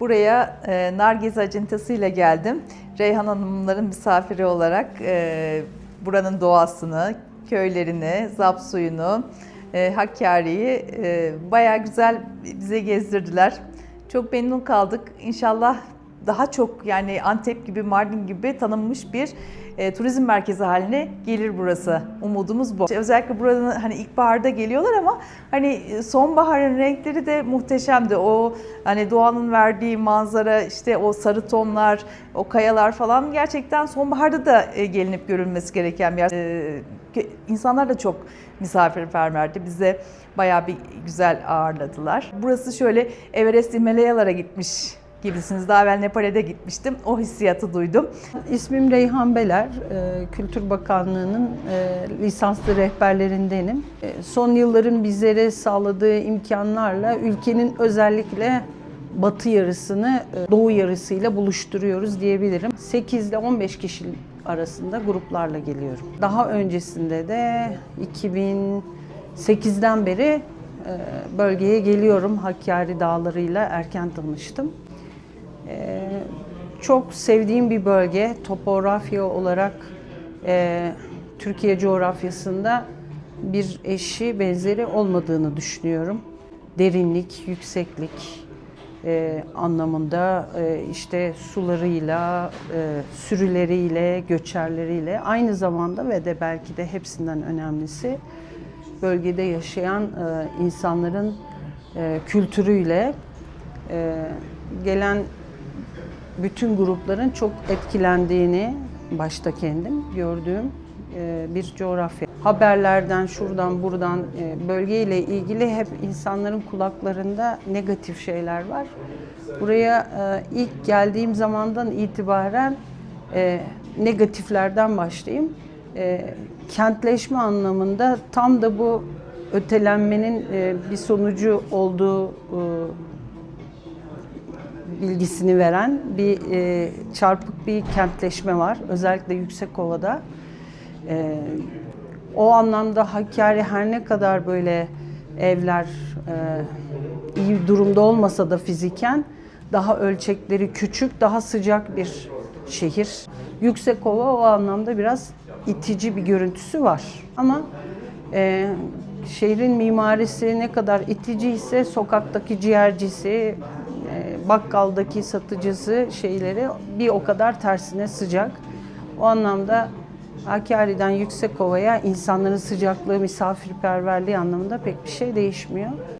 Buraya e, Nargiz acentasıyla geldim. Reyhan Hanımların misafiri olarak e, buranın doğasını, köylerini, zap suyunu, e, Hakkari'yi e, bayağı güzel bize gezdirdiler. Çok memnun kaldık. İnşallah daha çok yani Antep gibi, Mardin gibi tanınmış bir e, turizm merkezi haline gelir burası. Umudumuz bu. Özellikle buranın hani ilkbaharda geliyorlar ama hani sonbaharın renkleri de muhteşemdi. O hani doğanın verdiği manzara, işte o sarı tonlar, o kayalar falan gerçekten sonbaharda da e, gelinip görülmesi gereken bir yer. E, insanlar da çok misafirperverdi. Bize bayağı bir güzel ağırladılar. Burası şöyle Everest Himalayalara gitmiş gibisiniz. Daha evvel Nepal'e de gitmiştim. O hissiyatı duydum. İsmim Reyhan Beler, e, Kültür Bakanlığı'nın e, lisanslı rehberlerindenim. E, Son yılların bizlere sağladığı imkanlarla ülkenin özellikle batı yarısını e, doğu yarısıyla buluşturuyoruz diyebilirim. 8 ile 15 kişi arasında gruplarla geliyorum. Daha öncesinde de 2008'den beri bölgeye geliyorum. Hakkari Dağları'yla erken tanıştım. Ee, çok sevdiğim bir bölge. Topografya olarak e, Türkiye coğrafyasında bir eşi benzeri olmadığını düşünüyorum. Derinlik, yükseklik e, anlamında e, işte sularıyla, e, sürüleriyle, göçerleriyle aynı zamanda ve de belki de hepsinden önemlisi bölgede yaşayan e, insanların e, kültürüyle e, gelen bütün grupların çok etkilendiğini başta kendim gördüğüm e, bir coğrafya. Haberlerden şuradan buradan e, bölgeyle ilgili hep insanların kulaklarında negatif şeyler var. Buraya e, ilk geldiğim zamandan itibaren negatiflerden başlayayım. Kentleşme anlamında tam da bu ötelenmenin bir sonucu olduğu bilgisini veren bir e, çarpık bir kentleşme var. Özellikle Yüksekova'da. E, o anlamda Hakkari her ne kadar böyle evler e, iyi durumda olmasa da fiziken daha ölçekleri küçük, daha sıcak bir şehir. Yüksekova o anlamda biraz itici bir görüntüsü var. Ama e, şehrin mimarisi ne kadar itici ise sokaktaki ciğercisi, bakkaldaki satıcısı şeyleri bir o kadar tersine sıcak. O anlamda Hakkari'den Yüksekova'ya insanların sıcaklığı, misafirperverliği anlamında pek bir şey değişmiyor.